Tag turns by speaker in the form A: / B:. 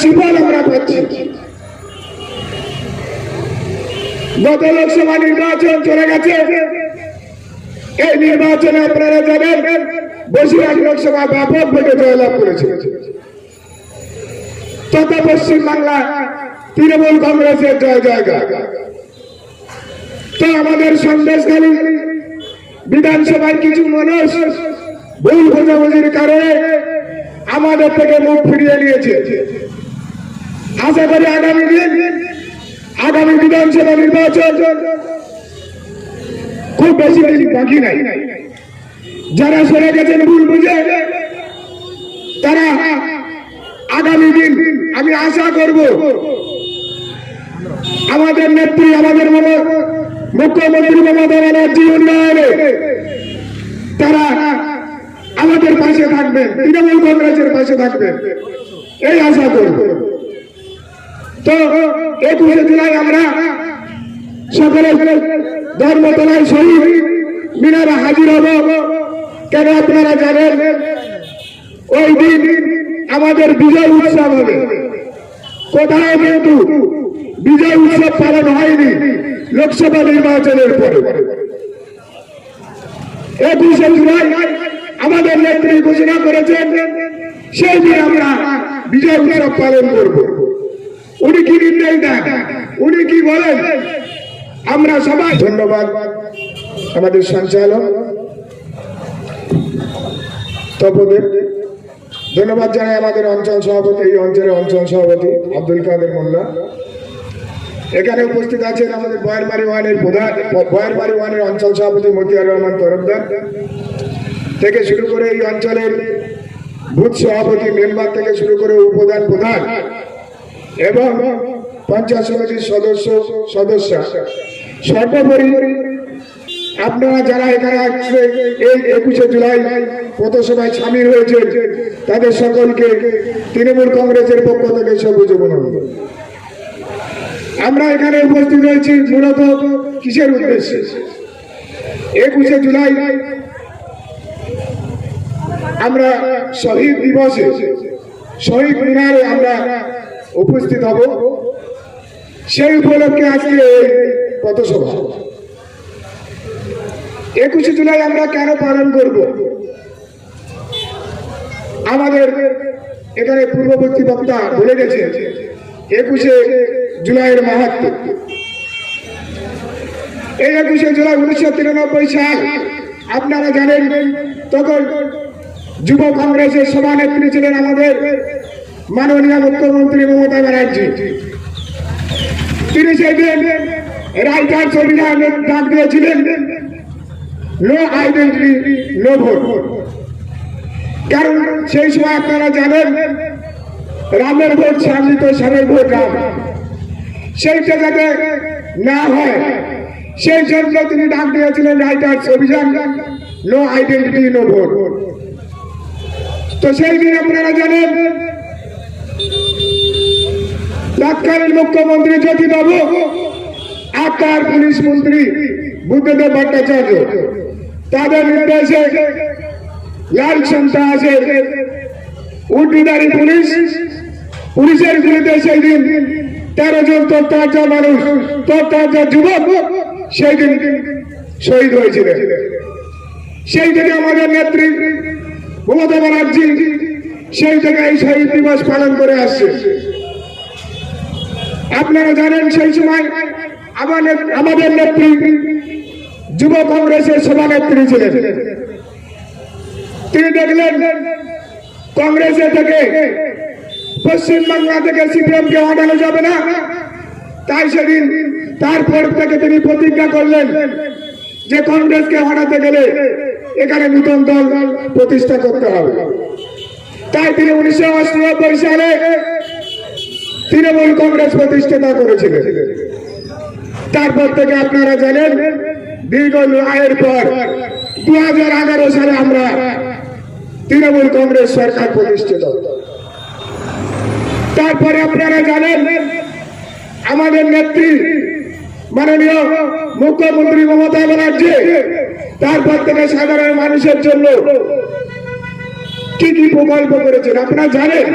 A: সুফল আমরা পাচ্ছি গত লোকসভা নির্বাচন চলে গেছে। এই নির্বাচনে আপনারা জানেন, বসিরহাট লোকসভা ব্যাপকভাবে জয়লাভ করেছে। তথা পশ্চিম বাংলা তৃণমূল কংগ্রেসের জয় জয়গার তো আমাদের সন্দেশখালী বিধানসভার কিছু মানুষ ভুল বোঝাবুঝির কারণে আমাদের থেকে মুখ ফিরিয়ে নিয়েছে। আশা করি আগামী দিন, আগামী বিধানসভা নির্বাচন খুব বেশি দিন বাকি নাই। যারা সরে গেছেন ভুল বুঝে, তারা আগামী দিন আমি আশা করব আমাদের নেত্রী, আমাদের মনে মুখ্যমন্ত্রী মমতা ব্যানার্জি উন্নয়নে তারা আমাদের পাশে থাকবেন, তৃণমূল কংগ্রেসের পাশে থাকবেন। এই আশা করব। তো একুশে জুলাই আমরা সকলে ধর্মতলায় শহীদ, মিনারে হাজির হব। কেন আপনারা জানেন? ওই দিন আমাদের বিজয় উৎসব হবে। কোথাও কিন্তু বিজয় উৎসব পালন হয়নি লোকসভা নির্বাচনের পরে। একুশে জুলাই আমাদের নেত্রী ঘোষণা করেছেন, সেই দিন আমরা বিজয় উৎসব পালন করব। উনি কি নির্দেশ দেন উনি কি বলেন? আমরা সবাই ধন্যবাদ আমাদের সঞ্চালক তপদেব। ধন্যবাদ জানাই আমাদের অঞ্চল সভাপতি, এই অঞ্চলের অঞ্চল সভাপতি আব্দুল কাদের মোল্লা। এখানে উপস্থিত আছেন আমাদের বয়ারবাড়ি ওয়ানের প্রধান বয়ারবাড়ি ওয়ানের অঞ্চল সভাপতি মতিয়ার রহমান তরফদার। থেকে শুরু করে এই অঞ্চলের বুথ সভাপতি মেম্বার থেকে শুরু করে উপপ্রধান প্রধান এবং সমিতির সদস্য সদস্য। সর্বোপরি আপনারা যারা এখানে এই একুশে জুলাই পথসভায় সামিল হয়েছে, তাদের সকলকে তৃণমূল কংগ্রেসের পক্ষ থেকে সবুজ অভিনন্দন আমরা এখানে উপস্থিত হয়েছি মূলত কিসের উদ্দেশ্যে? একুশে জুলাই আমরা শহীদ দিবসে, শহীদ মিনারে আমরা উপস্থিত হব। সেই উপলক্ষে আজকে পথসভা। একুশে জুলাই আমরা কেন পালন করব? আমাদের এখানে পূর্ববর্তী বক্তা বলে গেছে একুশে জুলাইয়ের মাহাত্ম। এই একুশে জুলাই উনিশশো তিরানব্বই সাল, আপনারা জানেন, তখন যুব কংগ্রেসের সভানেত্রী ছিলেন আমাদের মাননীয় মুখ্যমন্ত্রী মমতা ব্যানার্জি। তিনি সেদিন রাইটার সংবিধানের ডাক দিয়েছিলেন, নো আইডেন্টি, নো ভোট। কারণ সেই সময় আপনারা জানেন, রামের ভোট সামলিত সামের ভোট রাম। সেইটা যাতে না হয়, সেই জন্য তিনি ডাক দিয়েছিলেন রাইটার্স অভিযান নো আইডেন্টি, নো ভোট। তো সেই দিন আপনারা জানেন তৎকালীন মুখ্যমন্ত্রী জ্যোতিবাবু আকার পুলিশ মন্ত্রী বুদ্ধদেব ভট্টাচার্য। তাদের নির্দেশে লাল সন্তা আছে। উর্দিদারি পুলিশ, পুলিশের গুলিতে সেই দিন তেরো জন তত্ত্বাচার মানুষ তত্ত্বাচার যুবক সেই দিন শহীদ হয়েছিলেন। সেই থেকে আমাদের নেত্রী মমতা ব্যানার্জি সেই থেকে এই শহীদ দিবস পালন করে আসছে। আপনারা জানেন সেই সময় আমাদের আমাদের নেত্রী যুব কংগ্রেসের সভানেত্রী ছিলেন। তিনি দেখলেন কংগ্রেসে থেকে পশ্চিম বাংলা থেকে সিপিএম কে হটানো যাবে না। তাই সেদিন তারপর থেকে তিনি প্রতিজ্ঞা করলেন যে কংগ্রেসকে হটাতে গেলে এখানে নতুন দল প্রতিষ্ঠা করতে হবে। তাই তিনি উনিশশো সালে তৃণমূল কংগ্রেস প্রতিষ্ঠাতা করেছিলেন। তারপর থেকে আপনারা জানেন, দীর্ঘ লড়াইয়ের পর দু হাজার এগারো সালে আমরা তৃণমূল কংগ্রেস সরকার প্রতিষ্ঠিত। তারপরে আপনারা জানেন, আমাদের নেত্রী মাননীয় মুখ্যমন্ত্রী মমতা ব্যানার্জি, তারপর থেকে সাধারণ মানুষের জন্য কি কি প্রকল্প করেছেন, আপনারা জানেন?